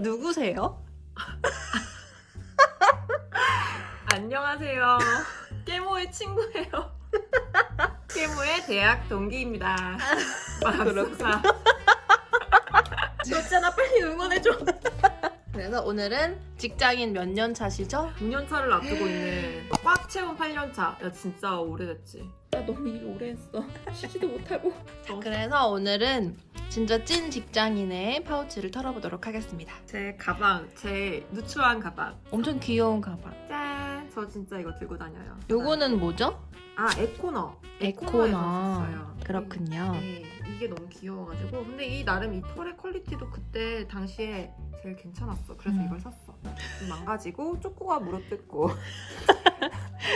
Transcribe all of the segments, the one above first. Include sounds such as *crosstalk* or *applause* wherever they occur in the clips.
누구세요? 안녕하세요. 깨모의 친구예요. 깨모의 대학 동기입니다. 맙소사. 그렇잖아 빨리 응원해줘. 그래서 오늘은 직장인 몇 년 차시죠? 9년 차를 앞두고 있는 꽉 채운 8년 차. 야 진짜 오래됐지. 나 너무 일 오래 했어. 쉬지도 못하고. 그래서 오늘은 진짜 찐 직장인의 파우치를 털어보도록 하겠습니다. 제 가방, 제 누추한 가방. 엄청 귀여운 가방. 짠. 저 진짜 이거 들고 다녀요. 요거는 뭐죠? 아 에코너. 에코너. 샀어요. 그렇군요. 네, 이게 너무 귀여워가지고 근데 이 나름 이 털의 퀄리티도 그때 당시에 제일 괜찮았어. 그래서 음. 이걸 샀어. 좀 망가지고 쪼꼬가 물어뜯고 *laughs*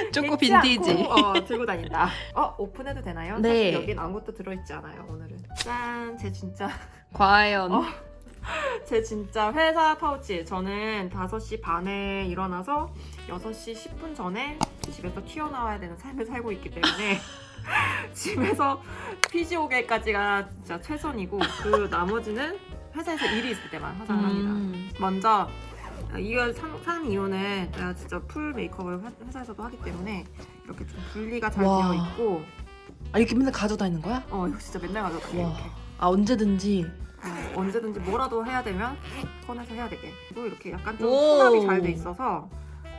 잊지 빈티지. 어, 들고 다닌다. 어 오픈해도 되나요? 네. 사실 여긴 아무것도 들어있지 않아요 오늘은. 짠, 제 진짜 과연. 어. *laughs* 제 진짜 회사 파우치. 저는 5시 반에 일어나서 6시 10분 전에 집에서 튀어나와야 되는 삶을 살고 있기 때문에 *laughs* 집에서 피지 오게까지가 진짜 최선이고 그 나머지는 회사에서 일이 있을 때만 화장을 합니다. 음. 먼저 이걸 산, 산 이유는 내가 진짜 풀 메이크업을 회- 회사에서도 하기 때문에 이렇게 좀 분리가 잘 와. 되어 있고 아 이렇게 맨날 가져다니는 거야? 어 이거 진짜 맨날 가져가 와. 이렇게 아 언제든지. 어, 언제든지 뭐라도 해야 되면 꺼내서 해야 되게 그리고 이렇게 약간 좀 오. 수납이 잘 돼 있어서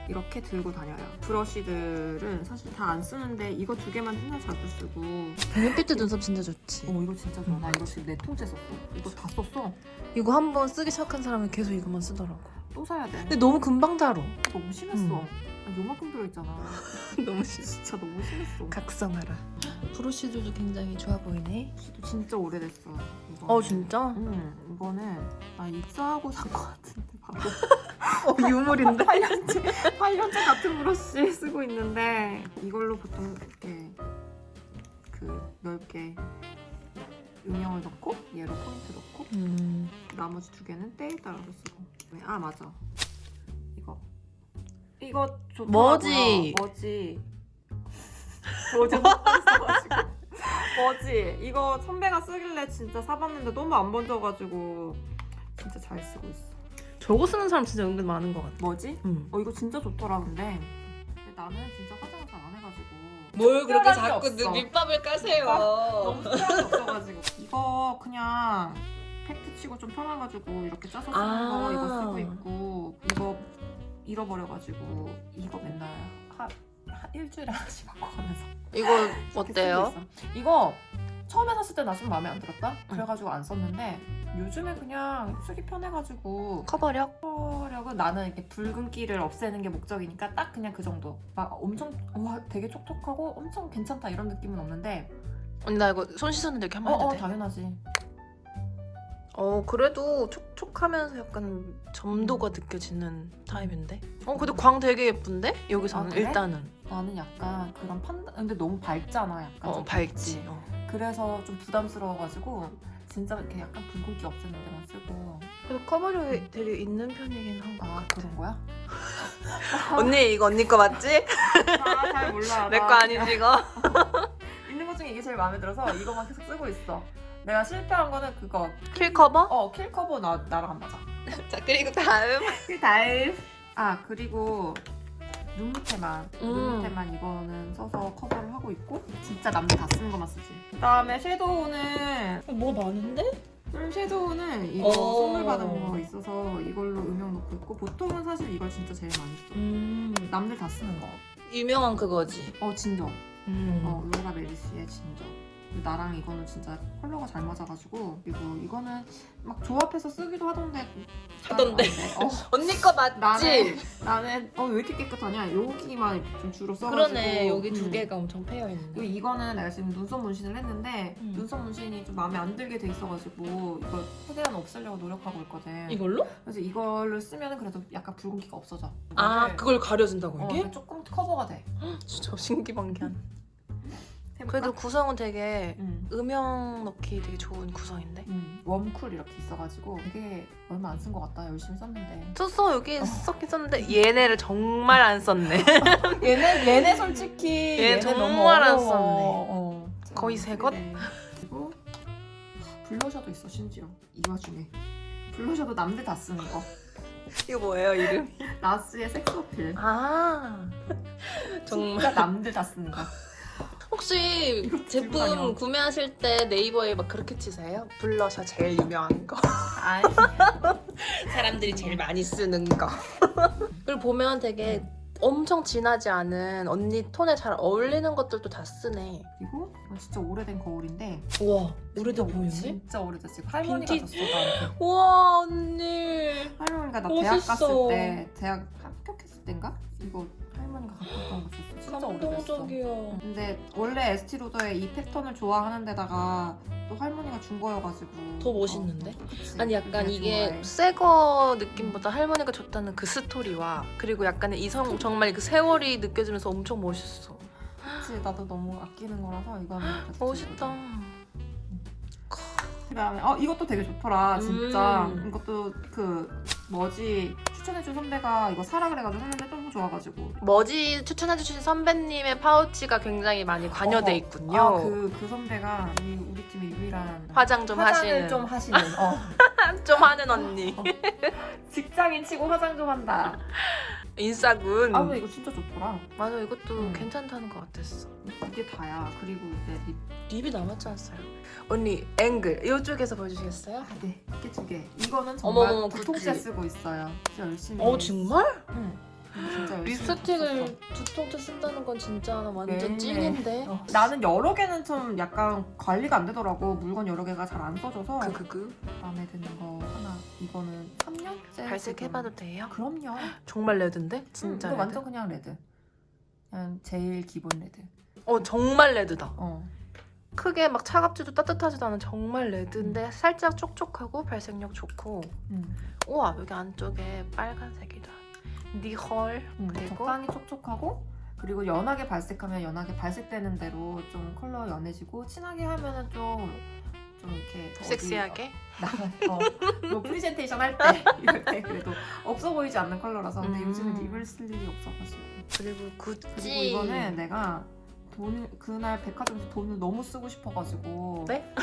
이렇게 들고 다녀요 브러쉬들은 사실 다 안 쓰는데 이거 두 개만 맨날 자주 쓰고 베네피트 눈썹 진짜 좋지. 어 이거 진짜 좋아 나 이거 지금 네 통째 썼어 이거 다 썼어 이거 한 번 쓰기 시작한 사람은 계속 이것만 쓰더라고. 또 사야 돼 근데 너무 금방 자로. 너무 심했어 음. 아, 요만큼 들어있잖아 *laughs* 너무 싫어. 진짜 너무 심했어 각성하라. 브러쉬들도 굉장히 좋아 보이네. 진짜 오래됐어 이거. 어 진짜? 응 이거는 나 입사하고 산 거 같은데 바로 어 유물인데. *laughs* 8년째 8년째 같은 브러쉬 쓰고 있는데 이걸로 보통 이렇게 그 넓게 음영을 넣고 얘로 포인트 넣고 음. 나머지 두 개는 때에 따라서 쓰고 아 맞아 이거 이거 좋더라고요 뭐지? 뭐지 어제 써가지고 뭐지 이거 선배가 쓰길래 진짜 사봤는데 너무 안 번져가지고 진짜 잘 쓰고 있어 저거 쓰는 사람 진짜 은근 많은 것 같아. 뭐지? 응. 어 이거 진짜 좋더라 근데 근데 나는 진짜 화장을 잘 안 해가지고 뭘 그렇게 자꾸 없어. 밑밥을 까세요. *laughs* 너무 특별한 게 없어가지고 이거 그냥 팩트 치고 좀 편해가지고 이렇게 짜서 쓰는 아. 거 이거 쓰고 있고 이거 잃어버려가지고 이거 맨날 하, 하- 일주일에 *laughs* 하나씩 바꿔가면서 이거 *laughs* 어때요? 쓰고 있어. 이거 처음에 샀을 때 나 좀 마음에 안 들었다? 그래가지고 안 썼는데 요즘에 그냥 쓰기 편해가지고 커버력? 커버력은 나는 이렇게 붉은기를 없애는 게 목적이니까 딱 그냥 그 정도. 막 엄청 와 되게 촉촉하고 엄청 괜찮다 이런 느낌은 없는데. 언니 나 이거 손 씻었는데 이렇게 어, 한번 해도 어 돼? 당연하지. 어 그래도 촉촉하면서 약간 점도가 느껴지는 타입인데. 어 근데 광 되게 예쁜데 여기서는 아, 그래? 일단은 나는 약간 그런 판단. 근데 너무 밝잖아 약간. 어 좀 밝지. 어. 그래서 좀 부담스러워가지고 진짜 이렇게 약간 붉은기 없애는 데만 쓰고. 그래도 커버력이 되게 있는 편이긴 한 것 아 같아. 그런 거야? *laughs* *laughs* 언니 이거 언니 거 맞지? 아 잘 몰라. *laughs* 내 거 나 아니지 이거? 있는 것 중에 이게 제일 마음에 들어서 이거만 계속 쓰고 있어. 내가 실패한 거는 그거. 킬 커버? 어 킬 커버 나 나랑 안 맞아. *laughs* 자 그리고 다음. 그 다음 아 그리고 눈 밑에만 음. 눈 밑에만 이거는 써서 커버를 하고 있고 진짜 남들 다 쓰는 것만 쓰지 그 다음에 섀도우는 뭐 많은데? 음, 섀도우는 이거 어. 선물 받은 거 있어서 이걸로 음영 넣고 있고 보통은 사실 이걸 진짜 제일 많이 써 음 남들 다 쓰는 유명한 그거지. 거어 진정 음. 어 로라 메리시의 진정 나랑 이거는 진짜 컬러가 잘 맞아가지고 그리고 이거는 막 조합해서 쓰기도 하던데 하던데. 어. *laughs* 언니 거 맞지? 나는 나는 어 왜 이렇게 깨끗하냐 여기만 좀 주로 써가지고 그러네 여기 두 음. 개가 엄청 패여 그리고 있네. 이거는 내가 지금 눈썹 문신을 했는데 음. 눈썹 문신이 좀 마음에 안 들게 돼 있어가지고 이걸 최대한 없애려고 노력하고 있거든 이걸로? 그래서 이걸로 쓰면 그래도 약간 붉은기가 없어져 아 이거를- 그걸 가려준다고 어, 이게? 조금 커버가 돼 *gasps* 진짜 신기방기한. 그래도 구성은 되게 음. 음영 넣기 되게 좋은 구성인데. 음, 웜쿨 이렇게 있어가지고 이게 얼마 안 쓴 것 같다 열심히 썼는데 썼어 여기 썼긴 썼는데 얘네를 정말 안 썼네. *laughs* 얘네 얘네 솔직히 얘 정말 너무 안. 썼네. 어. 거의 새 것? 그래. 그리고 블러셔도 있어 심지어 이 와중에 블러셔도 남들 다 쓰는 거. 이거 뭐예요 이름? 나스의 섹스 어필. 아 *laughs* 정말 진짜 남들 다 쓰는 거. 혹시 제품. 구매하실 때 네이버에 막 그렇게 치세요? 블러셔 제일 유명한 거 아니. *laughs* 사람들이 제일 많이 쓰는 거 그리고 보면 되게 엄청 진하지 않은 언니 톤에 잘 어울리는 것들도 다 쓰네 그리고 이거 진짜 오래된 거울인데. 우와 오래돼 진짜- 보이네 진짜 오래됐어. 할머니가. 줬어 나한테. 우와 언니 할머니가 나 멋있어. 대학 갔을 때 대학 합격했을 때인가? 이거 할머니가 갖고 왔던 거. 진짜 오래됐어. 감동적이야 근데 원래 에스티 로더의 이 패턴을 좋아하는 데다가 또 할머니가 준 거여가지고 더 멋있는데? 어, 그치. 아니 약간 내가 이게 좋아해. 새 거 느낌보다 할머니가 줬다는 그 스토리와 그리고 약간의 이성 정말 그 세월이 느껴지면서 엄청 멋있어 그치 나도 너무 아끼는 거라서 이거는 멋있다 그다음에 어 이것도 되게 좋더라 진짜 음. 이것도 그 뭐지 추천해준 선배가 이거 사라 그래가지고 했는데 좋아가지고 머지 추천해주신 선배님의 파우치가 굉장히 많이 관여돼 어, 있군요 아 그 그 선배가 이 우리 팀의 유일한 화장 좀 화장을 하시는 좀 하시는 어. *laughs* 좀 하는 언니 직장인 치고 화장 좀 한다 인싸군 아 근데 이거 진짜 좋더라 맞아 이것도 음. 괜찮다는 것 같았어 이게 다야 그리고 이제 립 립이 남았지 않았어요? 언니 앵글 이쪽에서 보여주시겠어요? 아, 네. 이게 두 개. 이거는 정말 어머머머, 두 통째 그치. 쓰고 있어요. 진짜 열심히. 어 정말? 응. 이거 립스틱을 썼어. 두 통째 쓴다는 건 진짜 완전 매일매일. 찐인데 어, 나는 여러 개는 좀 약간 관리가 안 되더라고. 물건 여러 개가 잘 안 써져서 그그그 마음에 드는 거 하나. 이거는 3년째. 발색해봐도 돼요? 그럼요. 정말 레드인데? 응, 진짜 이거 레드? 완전 그냥 레드. 그냥 제일 기본 레드. 어 정말 레드다 어. 크게 막 차갑지도 따뜻하지도 않은 정말 레드인데 살짝 촉촉하고 발색력 좋고 응. 우와 여기 안쪽에 빨간색이다 니헐 응. 그리고 적당히 촉촉하고 그리고 연하게 발색하면 연하게 발색되는 대로 좀 컬러 연해지고 진하게 하면은 좀. 좀 이렇게 섹시하게 나 어, 뭐 프리젠테이션 할 때 *laughs* 이럴 때 그래도 없어 보이지 않는 컬러라서 근데 음. 요즘은 립을 쓸 일이 없어가지고 그리고 구찌 그리고 이거는 내가 돈 그날 백화점에서 돈을 너무 쓰고 싶어가지고 네?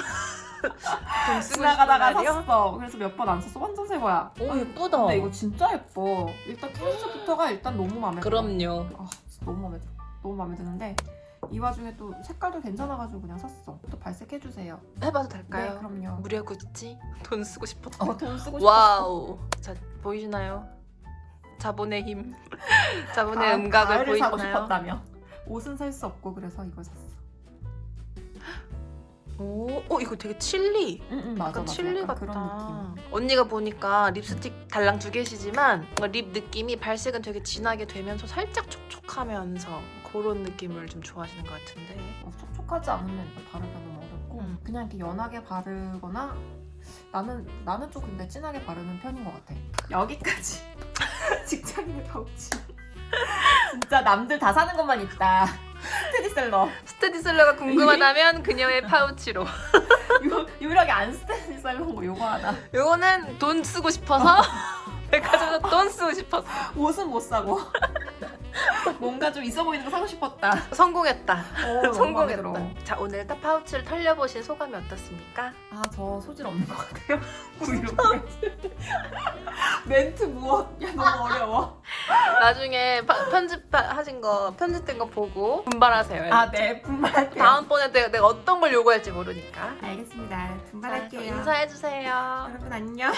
돈 쓰고 지나가다가 싶은 날이요? 샀어. 그래서 몇 번안 썼어. 완전 새 거야. 오 예쁘다. 근데 이거 진짜 예뻐. 일단 케이스부터가 일단 너무 마음에 들어. 그럼요. 아 진짜 너무 마음에 들어. 너무 마음에 드는데 이 와중에 또 색깔도 괜찮아가지고 그냥 샀어. 또 발색해 주세요. 해봐도 네 될까요? 그럼요. 무려 구찌 돈 쓰고 싶었다 어, 돈 쓰고 싶어. 와우. 자 보이시나요? 자본의 힘. *laughs* 자본의 음각을 가을을 사고 보이시나요? 싶었다며. 옷은 살 수 없고 그래서 이걸 샀어 오, 어 이거 되게 칠리. 응 응 맞아 약간 맞아 칠리 약간 같다. 그런 느낌. 언니가 보니까 립스틱 달랑 두 개시지만 뭔가 립 느낌이 발색은 되게 진하게 되면서 살짝 촉촉하면서 그런 느낌을 좀 좋아하시는 것 같은데. 어, 촉촉하지 않으면 일단 바르기가 너무 어렵고 음. 그냥 이렇게 연하게 바르거나 나는 나는 좀 근데 진하게 바르는 편인 것 같아. 여기까지. *laughs* 직장인의 파우치. 진짜 남들 다 사는 것만 있다 스테디셀러. 스테디셀러가 궁금하다면 그녀의 파우치로. *laughs* 유, 유일하게 안 스테디셀러인 거 요거 하나. 요거는 돈 쓰고 싶어서. *laughs* 백화점에서 돈 쓰고 싶어서. 옷은 못 사고 *laughs* 뭔가 좀 있어 보이는 거 사고 싶었다 성공했다. 어, 마음에 들어. 성공했다. 자 오늘 딱 파우치를 털려보신 소감이 어떻습니까? 아 저 소질 없는 것 같아요 *laughs* 이렇게 *laughs* 멘트 무엇 야 너무 어려워 나중에 파- 편집하신 거 편집된 거 보고 분발하세요. 아네 분발할게요 다음번에 내가, 내가 어떤 걸 요구할지 모르니까. 알겠습니다 자, 분발할게요 인사해주세요. 여러분 안녕